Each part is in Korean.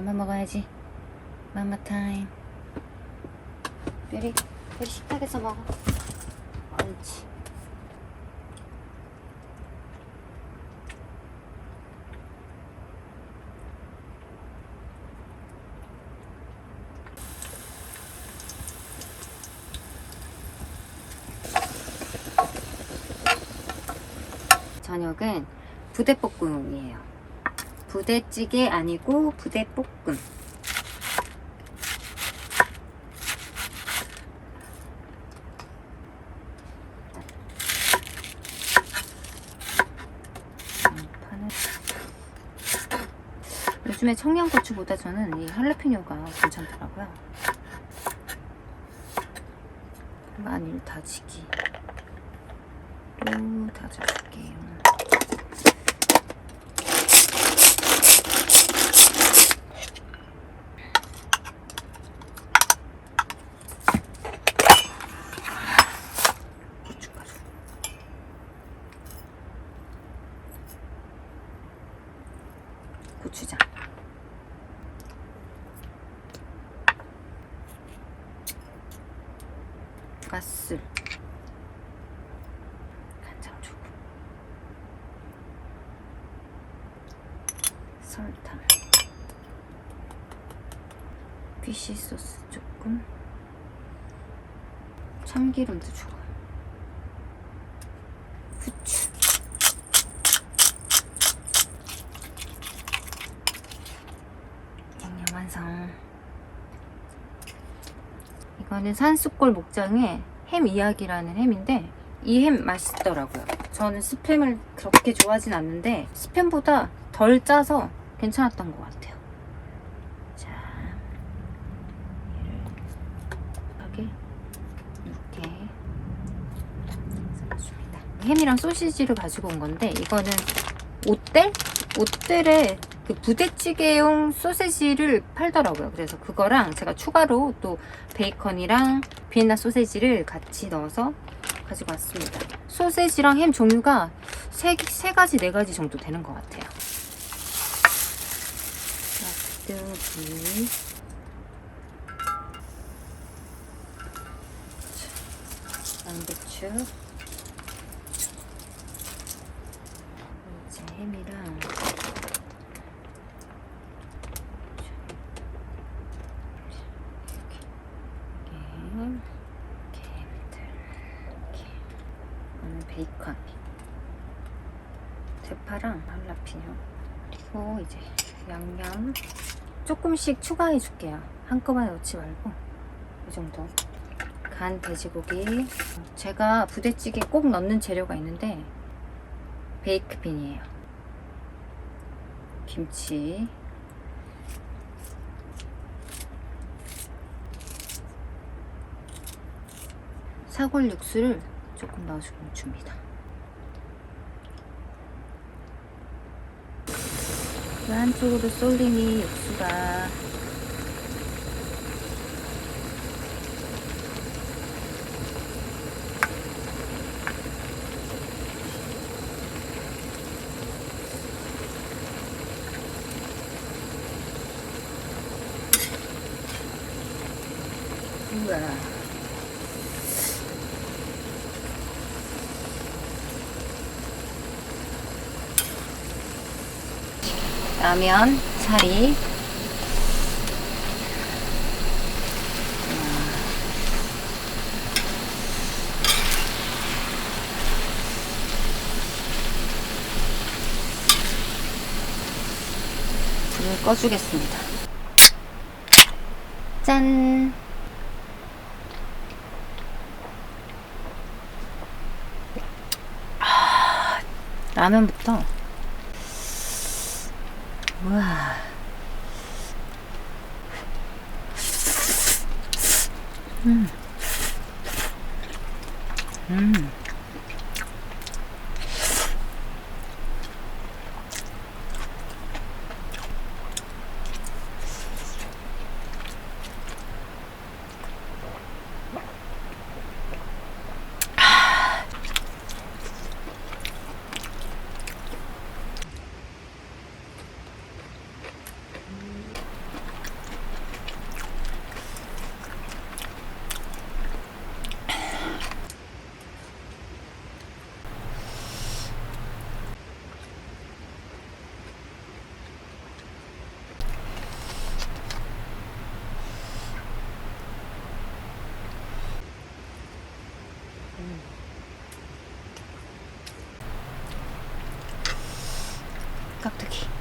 맘마 먹어야지. 맘마 타임. 뼈리 뼈리 식탁에서 먹어. 옳지. 저녁은 부대볶음이에요. 부대찌개 아니고 부대볶음. 요즘에 청양고추보다 저는 이 할라피뇨가 괜찮더라고요. 마늘 다지기. 로 다져줄게요. 고춧가루. 고추장. 가스. 간장 조금. 설탕. 피쉬 소스 조금. 참기름도 조금. 후추. 양념 완성. 이거는 산수골 목장의 햄 이야기라는 햄인데 이 햄 맛있더라고요. 저는 스팸을 그렇게 좋아하진 않는데 스팸보다 덜 짜서 괜찮았던 것 같아요. 자, 얘를 하게 이렇게 썰어줍니다. 햄이랑 소시지를 가지고 온 건데 이거는 오델? 오델에 그 부대찌개용 소세지를 팔더라고요. 그래서 그거랑 제가 추가로 또 베이컨이랑 비엔나 소세지를 같이 넣어서 가지고 왔습니다. 소세지랑 햄 종류가 세, 세 가지, 네 가지 정도 되는 것 같아요. 깍두기. 양배추. 이제 햄이랑 햄, 햄들, 이렇게. 이거는 베이컨, 할라피뇨, 그리고 이제 양념 조금씩 추가해 줄게요. 한꺼번에 넣지 말고 이 정도. 간 돼지고기. 제가 부대찌개 꼭 넣는 재료가 있는데 베이크빈이에요. 김치. 사골 육수를 조금 넣어줍니다. 그 한쪽으로 쏠림이 육수가 우와. 라면 사리 불을 꺼주겠습니다. 짠! 아, 라면부터 깍두기.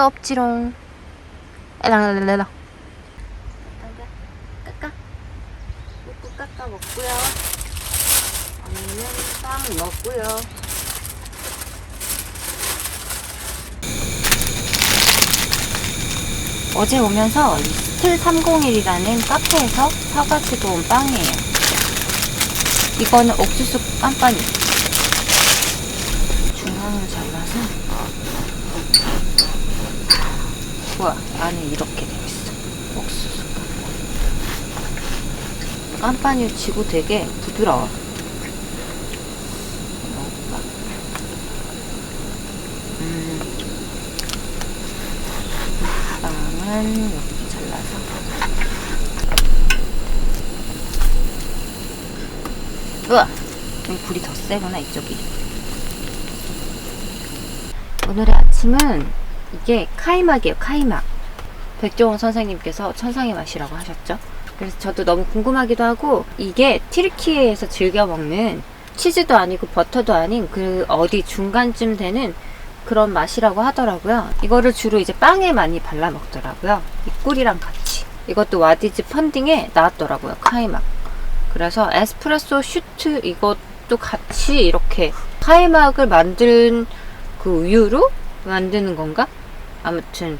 깎아 없지롱. 에랑랄랄라. 깎아. 꾹꾹 깎아 먹고요. 아니면 빵 먹고요. 어제 오면서 스틸 301이라는 카페에서 사가지고 온 빵이에요. 이거는 옥수수. 중앙 간판이 이렇게 되어 있어. 옥수수 간판. 깐판이 치고 되게 부드러워. 먹어봐. 음. 아, 빵은 이렇게 잘라서. 으아! 좀 불이 더 세구나, 이쪽이. 오늘의 아침은 이게 카이막이에요, 카이막. 백종원 선생님께서 천상의 맛이라고 하셨죠. 그래서 저도 너무 궁금하기도 하고, 이게 튀르키예에서 즐겨 먹는 치즈도 아니고 버터도 아닌 그 어디 중간쯤 되는 그런 맛이라고 하더라고요. 이거를 주로 이제 빵에 많이 발라 먹더라고요. 이 꿀이랑 같이. 이것도 와디즈 펀딩에 나왔더라고요. 카이막. 그래서 에스프레소 슈트 이것도 같이 이렇게 카이막을 만든 그 우유로 만드는 건가? 아무튼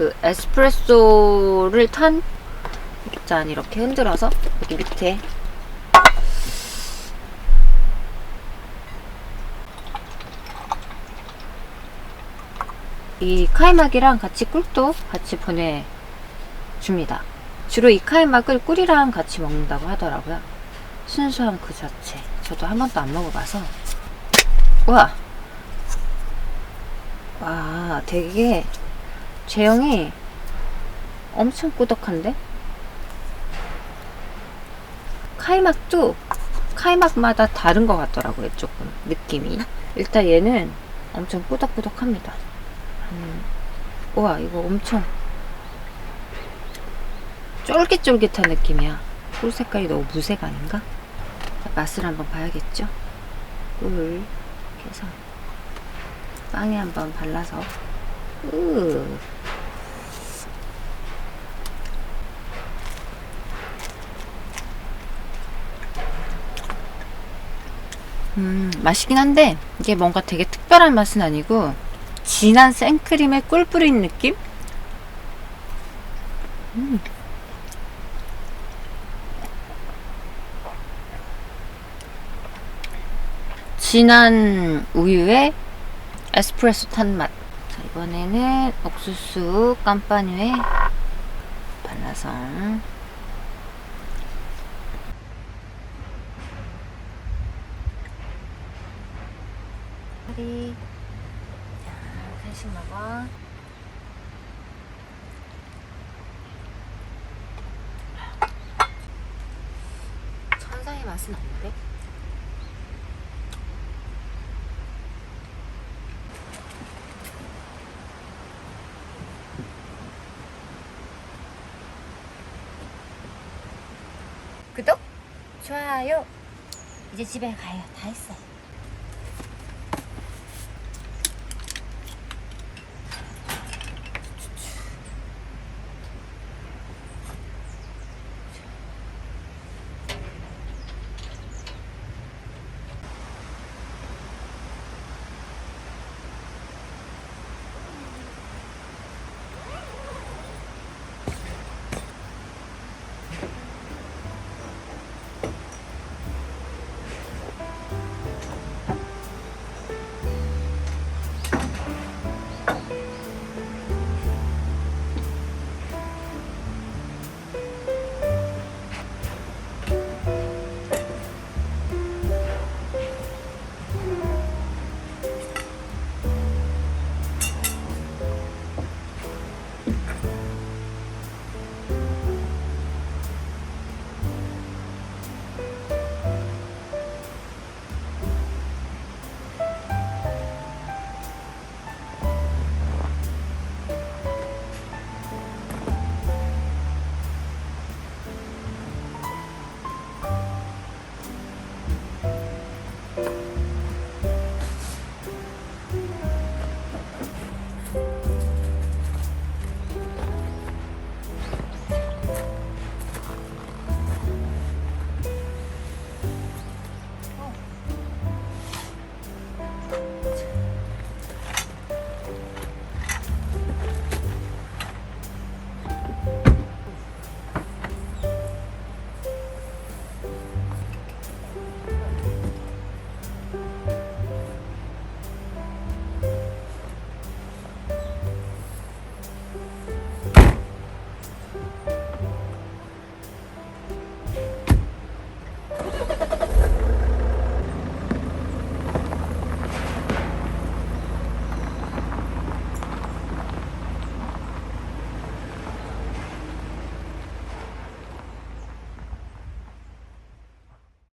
그 에스프레소를 탄잔 이렇게 흔들어서 여기 밑에 이 카이막이랑 같이 꿀도 같이 보내줍니다. 주로 이 카이막을 꿀이랑 같이 먹는다고 하더라고요. 순수함 그 자체. 저도 한 번도 안 먹어봐서. 우와! 와, 되게 제형이 엄청 꾸덕한데? 카이막도 카이막마다 다른 것 같더라고요, 조금 느낌이. 일단 얘는 엄청 꾸덕꾸덕합니다. 음, 우와, 이거 엄청 쫄깃쫄깃한 느낌이야. 꿀 색깔이 너무 무색 아닌가? 자, 맛을 한번 봐야겠죠? 꿀 해서 빵에 한번 발라서 으 음, 맛있긴 한데 이게 뭔가 되게 특별한 맛은 아니고 진한 생크림에 꿀 뿌린 느낌? 음. 진한 우유에 에스프레소 탄 맛. 자, 이번에는 옥수수 깜빠뉴에 발라서 파리 자, 간식 먹어. 천상의 맛은 아닌데? 구독, 좋아요. 이제 집에 가요. 다 했어요.